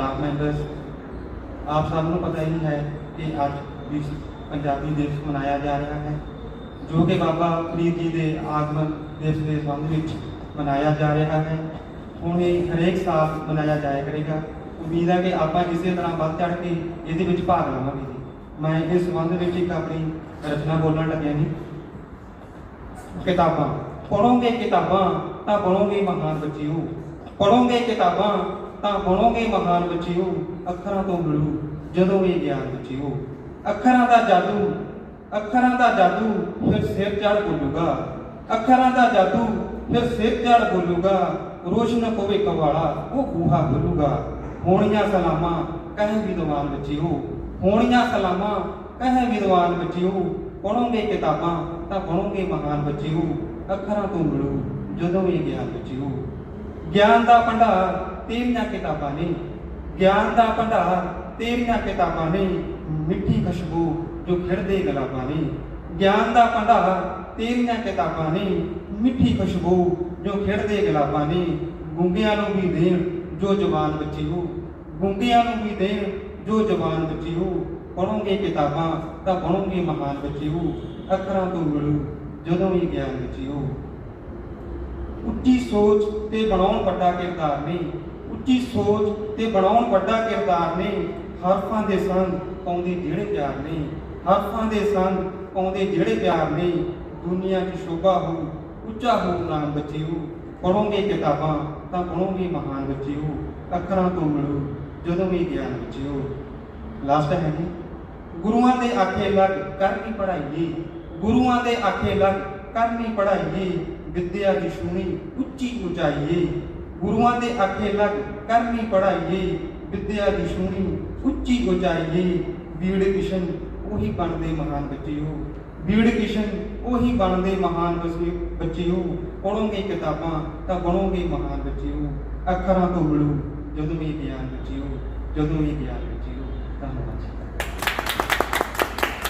Staff members ਆਪ ਸਭ ਨੂੰ ਪਤਾ ਹੀ ਹੈ ਕਿ ਅੱਜ ਵਿਸ਼ਵ ਪੰਜਾਬੀ ਦਿਵਸ ਮਨਾਇਆ ਜਾ ਰਿਹਾ ਹੈ, ਜੋ ਕਿ ਬਾਬਾ ਫਰੀਦ ਜੀ ਦੇ ਆਗਮਨ ਦਿਵਸ ਦੇ ਸੰਬੰਧ ਵਿੱਚ ਮਨਾਇਆ ਜਾ ਰਿਹਾ ਹੈ। ਹੁਣ ਇਹ ਹਰੇਕ ਸਾਲ ਮਨਾਇਆ ਜਾਇਆ ਕਰੇਗਾ। ਉਮੀਦ ਹੈ ਕਿ ਆਪਾਂ ਇਸੇ ਤਰ੍ਹਾਂ ਵੱਧ ਚੜ ਕੇ ਇਹਦੇ ਵਿੱਚ ਭਾਗ ਲਵਾਂਗੇ ਜੀ। ਮੈਂ ਇਸ ਸੰਬੰਧ ਵਿੱਚ ਇੱਕ ਆਪਣੀ ਰਚਨਾ ਬੋਲਣ ਲੱਗਿਆ ਜੀ। ਕਿਤਾਬਾਂ। ਪੜੋਗੇ ਕਿਤਾਬਾਂ ਤਾਂ ਬਣੋਗੇ ਮਹਾਨ ਬੱਚਿਓ। ਪੜੋਗੇ ਕਿਤਾਬਾਂ ਤਾਂ ਬਣੋਗੇ ਮਹਾਨ ਬੱਚਿਓ ਅੱਖਰਾਂ ਤੋਂ ਮਿਲੂ, ਜਦੋਂ ਇਹ ਗਿਆਨ ਬੱਚਿਓ ਅੱਖਰਾਂ ਦਾ ਜਾਦੂ, ਅੱਖਰਾਂ ਦਾ ਜਾਦੂ, ਫਿਰ ਸਿਰ ਚੜ ਬੋਲੂਗਾ ਅੱਖਰਾਂ ਦਾ ਜਾਦੂ, ਫਿਰ ਸਿਰ ਚੜ ਬੋਲੂਗਾ ਰੋਸ਼ਨ ਪਵੇ ਕਵਾਲਾ ਉਹ ਬੂਹਾ ਖੋਲੂਗਾ ਹੋਣੀਆਂ ਸਲਾਮਾਂ ਕਹੇ ਵਿਦਵਾਨ ਬੱਚਿਓ ਹੋਣੀਆਂ ਸਲਾਮਾਂ ਕਹੇ ਵਿਦਵਾਨ ਬੱਚਿਓ ਪੜੋਗੇ ਕਿਤਾਬਾਂ ਤਾਂ ਬਣੋਗੇ ਮਹਾਨ ਬੱਚਿਓ ਅੱਖਰਾਂ ਤੋਂ ਮਿਲੂ, ਜਦੋਂ ਇਹ ਗਿਆਨ ਬੱਚਿਓ ਗਿਆਨ ਦਾ ਭੰਡਾਰ ਤੇਰੀਆਂ ਕਿਤਾਬਾਂ ਨੇ ਗਿਆਨ ਦਾ ਭੰਡਾਰ ਤੇਰੀਆਂ ਕਿਤਾਬਾਂ ਨੇ ਮਿੱਠੀ ਖੁਸ਼ਬੂ ਜੋ ਖਿੜਦੇ ਗੁਲਾਬਾਂ ਨੇ ਗਿਆਨ ਦਾ ਭੰਡਾਰ ਤੇਰੀਆਂ ਕਿਤਾਬਾਂ ਨੇ ਮਿੱਠੀ ਖੁਸ਼ਬੂ ਜੋ ਖਿੜਦੇ ਗੁਲਾਬਾਂ ਨੇ ਗੁੰਗਿਆਂ ਨੂੰ ਵੀ ਦੇਣ ਜੋ ਜਵਾਨ ਬੱਚੀ ਹੋ। ਗੁੰਗਿਆਂ ਨੂੰ ਵੀ ਦੇਣ ਜੋ ਜਵਾਨ ਬੱਚੀ ਹੋ। ਪੜੋਗੇ ਕਿਤਾਬਾਂ ਤਾਂ ਬਣੋਗੇ ਮਹਾਨ ਬੱਚੀ ਹੋ। ਅੱਖਰਾਂ ਤੋਂ ਮਿਲੂ ਜਦੋਂ ਵੀ ਗਿਆਨ ਬੱਚੀ ਹੋ। ਉੱਚੀ ਸੋਚ ਤੇ ਬਣਾਉਣ ਵੱਡਾ ਕਿਰਦਾਰ ਨਹੀਂ। ਉੱਚੀ ਸੋਚ ਤੇ ਬਣਾਉਣ ਵੱਡਾ ਕਿਰਦਾਰ ਨੇ ਹਰਫਾਂ ਦੇ ਸੰਗ ਪਾਉਂਦੇ ਜਿਹੜੇ ਪਿਆਰ ਨੇ ਹਰਫਾਂ ਦੇ ਸੰਗ ਪਾਉਂਦੇ ਜਿਹੜੇ ਪਿਆਰ ਨੇ ਦੁਨੀਆ ਦੀ ਸ਼ੋਭਾ ਹੋ ਉੱਚਾ ਹੋ ਨਾਮ ਬੱਚਿਓ ਪੜੋਗੇ ਕਿਤਾਬਾਂ ਤਾਂ ਬਣੋਗੇ ਮਹਾਨ ਬੱਚਿਓ ਅੱਖਰਾਂ ਤੋਂ ਮਿਲੂ ਜਦੋਂ ਵੀ ਗਿਆਨ ਬਚਿਓ ਲਾਸਟ ਹੈ ਜੀ। ਗੁਰੂਆਂ ਦੇ ਆਖੇ ਲੱਗ ਕਰਨੀ ਪੜਾਈਏ ਗੁਰੂਆਂ ਦੇ ਆਖੇ ਲੱਗ ਕਰਨੀ ਪੜਾਈਏ ਵਿਦਿਆ ਦੀ ਸੁਣੀ ਉੱਚੀ ਉਚਾਈਏ ਗੁਰੂਆਂ ਦੇ ਆਖੇ ਲੱਗ ਕਰਨੀ ਪੜਾਈਏ ਵਿਦਿਆ ਦੀ ਸੁਣੀ ਉੱਚੀ ਉਚਾਈਏ। ਬੀੜ ਕਿਸ਼ਨ ਉਹੀ ਬਣਦੇ ਮਹਾਨ ਬੱਚਿਓ। ਬੀੜ ਕਿਸ਼ਨ ਉਹੀ ਬਣਦੇ ਮਹਾਨ ਬੱਚੇ ਬੱਚਿਓ। ਪੜੋਗੇ ਕਿਤਾਬਾਂ ਤਾਂ ਬਣੋਗੇ ਮਹਾਨ ਬੱਚਿਓ। ਅੱਖਰਾਂ ਤੋਂ ਮਿਲੂ ਜਦੋਂ ਵੀ ਗਿਆਨ ਬੱਚਿਓ, ਜਦੋਂ ਵੀ ਗਿਆਨ